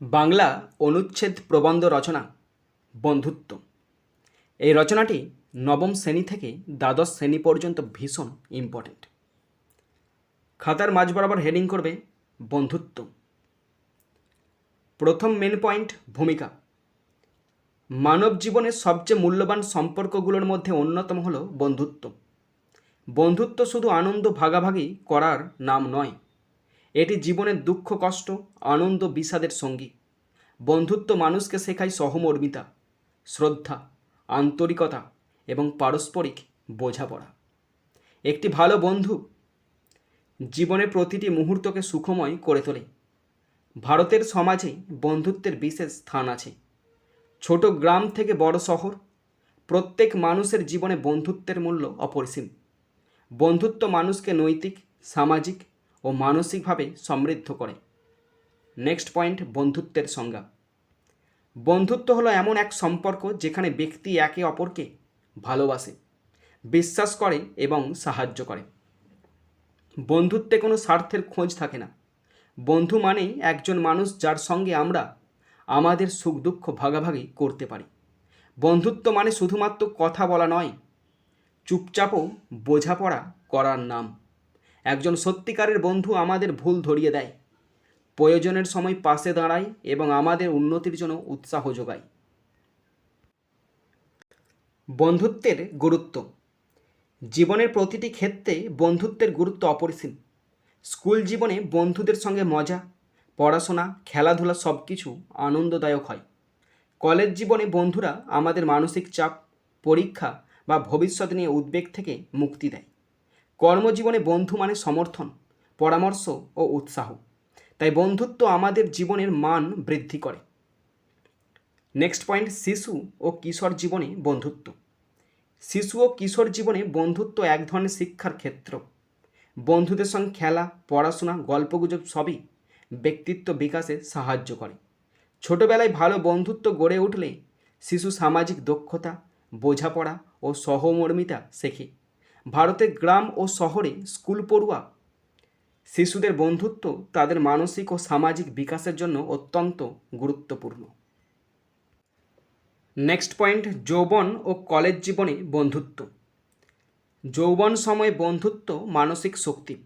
বাংলা অনুচ্ছেদ প্রবন্ধ রচনা, বন্ধুত্ব। এই রচনাটি নবম শ্রেণি থেকে দ্বাদশ শ্রেণি পর্যন্ত ভীষণ ইম্পর্টেন্ট খাতার মাঝ বরাবর হেডিং করবে, বন্ধুত্ব। প্রথম মেন পয়েন্ট ভূমিকা। মানব জীবনের সবচেয়ে মূল্যবান সম্পর্কগুলোর মধ্যে অন্যতম হলো বন্ধুত্ব। বন্ধুত্ব শুধু আনন্দ ভাগাভাগি করার নাম নয় এটি জীবনের দুঃখ, কষ্ট, আনন্দ, বিষাদের সঙ্গী। বন্ধুত্ব মানুষকে শেখায় সহমর্মিতা, শ্রদ্ধা, আন্তরিকতা এবং পারস্পরিক বোঝাপড়া। একটি ভালো বন্ধু জীবনের প্রতিটি মুহূর্তকে সুখময় করে তোলে। ভারতের সমাজে বন্ধুত্বের বিশেষ স্থান আছে। ছোট গ্রাম থেকে বড় শহর, প্রত্যেক মানুষের জীবনে বন্ধুত্বের মূল্য অপরিসীম। বন্ধুত্ব মানুষকে নৈতিক, সামাজিক ও মানসিকভাবে সমৃদ্ধ করে। নেক্সট পয়েন্ট বন্ধুত্বের সংজ্ঞা। বন্ধুত্ব হলো এমন এক সম্পর্ক যেখানে ব্যক্তি একে অপরকে ভালোবাসে, বিশ্বাস করে এবং সাহায্য করে। বন্ধুত্বে কোনো স্বার্থের খোঁজ থাকে না। বন্ধু মানেই একজন মানুষ যার সঙ্গে আমরা আমাদের সুখ দুঃখ ভাগাভাগি করতে পারি। বন্ধুত্ব মানে শুধুমাত্র কথা বলা নয়, চুপচাপও বোঝাপড়া করার নাম। একজন সত্যিকারের বন্ধু আমাদের ভুল ধরিয়ে দেয়। প্রয়োজনের সময় পাশে দাঁড়ায় এবং আমাদের উন্নতির জন্য উৎসাহ যোগায়। বন্ধুত্বের গুরুত্ব। জীবনের প্রতিটি ক্ষেত্রে বন্ধুত্বের গুরুত্ব অপরিসীম। স্কুল জীবনে বন্ধুদের সঙ্গে মজা, পড়াশোনা, খেলাধুলা সব কিছু আনন্দদায়ক হয়। কলেজ জীবনে বন্ধুরা আমাদের মানসিক চাপ, পরীক্ষা বা ভবিষ্যৎ নিয়ে উদ্বেগ থেকে মুক্তি দেয়। কর্মজীবনে বন্ধু মানে সমর্থন, পরামর্শ ও উৎসাহ। তাই বন্ধুত্ব আমাদের জীবনের মান বৃদ্ধি করে। নেক্সট পয়েন্ট শিশু ও কিশোর জীবনে বন্ধুত্ব। শিশু ও কিশোর জীবনে বন্ধুত্ব এক ধরনের শিক্ষার ক্ষেত্র। বন্ধুদের সঙ্গে খেলা, পড়াশোনা, গল্পগুজব সবই ব্যক্তিত্ব বিকাশে সাহায্য করে। ছোটবেলায় ভালো বন্ধুত্ব গড়ে উঠলে শিশু সামাজিক দক্ষতা, বোঝাপড়া ও সহমর্মিতা শেখে। ভারতের গ্রাম ও শহরে স্কুল পড়ুয়া। শিশুদের বন্ধুত্ব তাদের মানসিক ও সামাজিক বিকাশের জন্য অত্যন্ত গুরুত্বপূর্ণ। নেক্সট পয়েন্ট যৌবন ও কলেজ জীবনে বন্ধুত্ব। যৌবন সময়ে বন্ধুত্ব মানসিক শক্তি।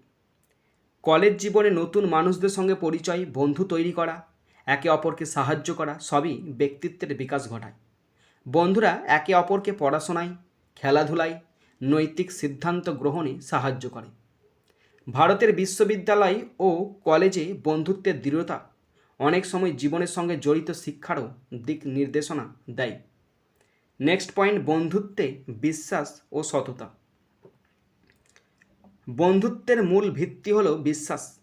কলেজ জীবনে নতুন মানুষদের সঙ্গে পরিচয়, বন্ধু তৈরি করা, একে অপরকে সাহায্য করা সবই ব্যক্তিত্বের বিকাশ ঘটায়। বন্ধুরা একে অপরকে পড়াশোনায়, খেলাধুলায় নৈতিক সিদ্ধান্ত গ্রহণে সাহায্য করে। ভারতের বিশ্ববিদ্যালয় ও কলেজে বন্ধুত্বের দৃঢ়তা অনেক সময় জীবনের সঙ্গে জড়িত শিক্ষারও দিক নির্দেশনা দেয়। নেক্সট পয়েন্ট, বন্ধুত্বে বিশ্বাস ও সততা। বন্ধুত্বের মূল ভিত্তি হল বিশ্বাস।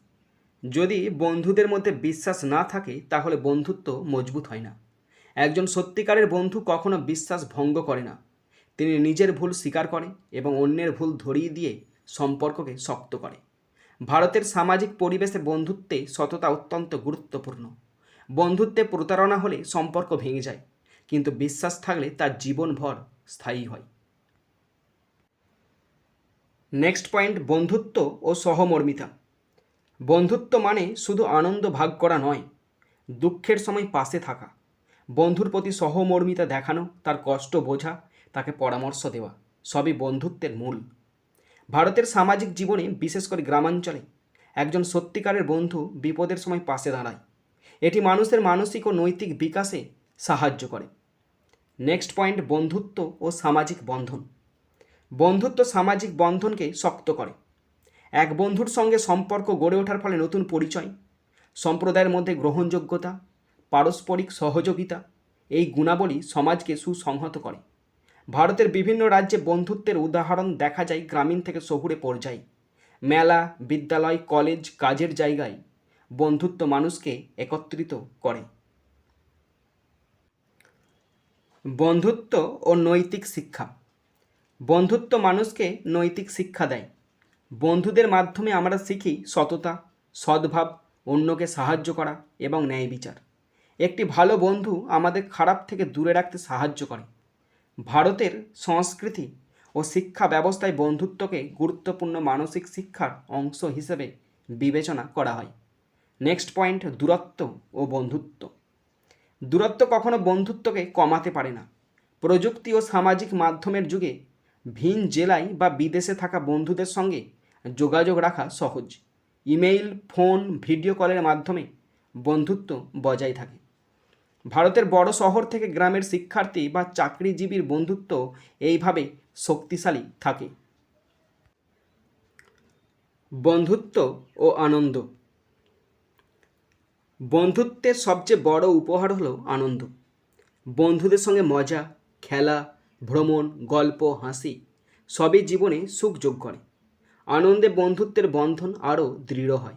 যদি বন্ধুদের মধ্যে বিশ্বাস না থাকে, তাহলে বন্ধুত্ব মজবুত হয় না। একজন সত্যিকারের বন্ধু কখনো বিশ্বাস ভঙ্গ করে না। তিনি নিজের ভুল স্বীকার করে এবং অন্যের ভুল ধরিয়ে দিয়ে সম্পর্ককে শক্ত করে। ভারতের সামাজিক পরিবেশে বন্ধুত্বে সততা অত্যন্ত গুরুত্বপূর্ণ। বন্ধুত্বে প্রতারণা হলে সম্পর্ক ভেঙে যায়, কিন্তু বিশ্বাস থাকলে তার জীবনভর স্থায়ী হয়। নেক্সট পয়েন্ট বন্ধুত্ব ও সহমর্মিতা। বন্ধুত্ব মানে শুধু আনন্দ ভাগ করা নয়, দুঃখের সময় পাশে থাকা। বন্ধুর প্রতি সহমর্মিতা দেখানো, তার কষ্ট বোঝা তাকে পরামর্শ দেওয়া সবই বন্ধুত্বের মূল। ভারতের সামাজিক জীবনে, বিশেষ করে গ্রামাঞ্চলে, একজন সত্যিকারের বন্ধু বিপদের সময় পাশে দাঁড়ায়। এটি মানুষের মানসিক ও নৈতিক বিকাশে সাহায্য করে। নেক্সট পয়েন্ট, বন্ধুত্ব ও সামাজিক বন্ধন। বন্ধুত্ব সামাজিক বন্ধনকে শক্ত করে। এক বন্ধুর সঙ্গে সম্পর্ক গড়ে ওঠার ফলে নতুন পরিচয়, সম্প্রদায়ের মধ্যে গ্রহণযোগ্যতা, পারস্পরিক সহযোগিতা, এই গুণাবলী সমাজকে সুসংহত করে। ভারতের বিভিন্ন রাজ্যে বন্ধুত্বের উদাহরণ দেখা যায় গ্রামীণ থেকে শহুরে পর্যায়ে। মেলা, বিদ্যালয়, কলেজ, কাজের জায়গায় বন্ধুত্ব মানুষকে একত্রিত করে। বন্ধুত্ব ও নৈতিক শিক্ষা। বন্ধুত্ব মানুষকে নৈতিক শিক্ষা দেয়। বন্ধুদের মাধ্যমে আমরা শিখি সততা, সদ্ভাব, অন্যকে সাহায্য করা এবং ন্যায় বিচার। একটি ভালো বন্ধু আমাদের খারাপ থেকে দূরে রাখতে সাহায্য করে। ভারতের সংস্কৃতি ও শিক্ষা ব্যবস্থায় বন্ধুত্বকে গুরুত্বপূর্ণ মানসিক শিক্ষার অংশ হিসেবে বিবেচনা করা হয়। নেক্সট পয়েন্ট দূরত্ব ও বন্ধুত্ব। দূরত্ব কখনো বন্ধুত্বকে কমাতে পারে না। প্রযুক্তি ও সামাজিক মাধ্যমের যুগে ভিন জেলায় বা বিদেশে থাকা বন্ধুদের সঙ্গে যোগাযোগ রাখা সহজ। ইমেইল ফোন ভিডিও কলের মাধ্যমে বন্ধুত্ব বজায় থাকে। ভারতের বড় শহর থেকে গ্রামের শিক্ষার্থী বা চাকরিজীবীর বন্ধুত্ব এইভাবে শক্তিশালী থাকে। বন্ধুত্ব ও আনন্দ। বন্ধুত্বের সবচেয়ে বড় উপহার হলো আনন্দ। বন্ধুদের সঙ্গে মজা, খেলা, ভ্রমণ, গল্প, হাসি সবই জীবনে সুখ যোগ করে। আনন্দে বন্ধুত্বের বন্ধন আরও দৃঢ় হয়।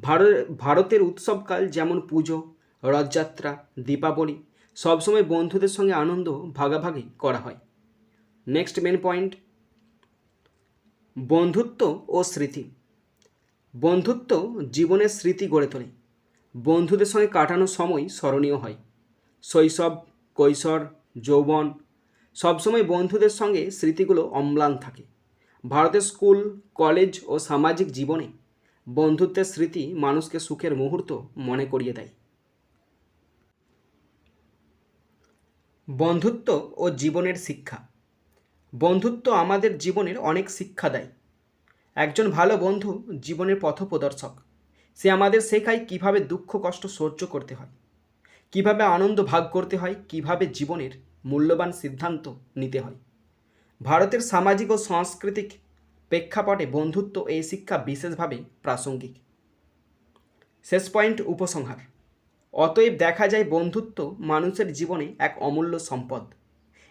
ভারত, ভারতের উৎসবকাল যেমন পুজো রথযাত্রা, দীপাবলি সবসময় বন্ধুদের সঙ্গে আনন্দ ভাগাভাগি করা হয়। নেক্সট মেন পয়েন্ট বন্ধুত্ব ও স্মৃতি। বন্ধুত্ব জীবনের স্মৃতি গড়ে তোলে। বন্ধুদের সঙ্গে কাটানো সময় স্মরণীয় হয়। শৈশব, কৈশোর, যৌবন সবসময় বন্ধুদের সঙ্গে স্মৃতিগুলো অম্লান থাকে। ভারতের স্কুল, কলেজ ও সামাজিক জীবনে বন্ধুত্বের স্মৃতি মানুষকে সুখের মুহূর্ত মনে করিয়ে দেয়। বন্ধুত্ব ও জীবনের শিক্ষা। বন্ধুত্ব আমাদের জীবনের অনেক শিক্ষা দেয়। একজন ভালো বন্ধু জীবনের পথপ্রদর্শক। সে আমাদের শেখায় কীভাবে দুঃখ, কষ্ট সহ্য করতে হয়। কীভাবে আনন্দ ভাগ করতে হয়, কীভাবে জীবনের মূল্যবান সিদ্ধান্ত নিতে হয়। ভারতের সামাজিক ও সাংস্কৃতিক প্রেক্ষাপটে বন্ধুত্ব এই শিক্ষা বিশেষভাবে প্রাসঙ্গিক। শেষ পয়েন্ট, উপসংহার। অতএব দেখা যায় বন্ধুত্ব মানুষের জীবনে এক অমূল্য সম্পদ।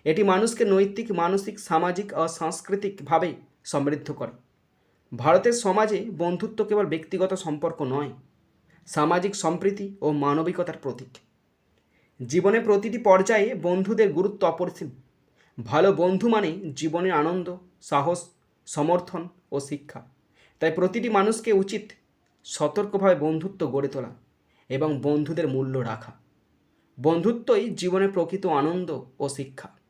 এটি মানুষকে নৈতিক, মানসিক, সামাজিক ও সাংস্কৃতিকভাবে সমৃদ্ধ করে। ভারতের সমাজে বন্ধুত্ব কেবল ব্যক্তিগত সম্পর্ক নয়, সামাজিক সম্প্রীতি ও মানবিকতার প্রতীক। জীবনে প্রতিটি পর্যায়ে বন্ধুদের গুরুত্ব অপরিসীম। ভালো বন্ধু মানে জীবনের আনন্দ, সাহস, সমর্থন ও শিক্ষা। তাই প্রতিটি মানুষকে উচিত সতর্কভাবে বন্ধুত্ব গড়ে তোলা। এবং বন্ধুদের মূল্য রাখা। বন্ধুত্বই জীবনের প্রকৃত আনন্দ ও শিক্ষা।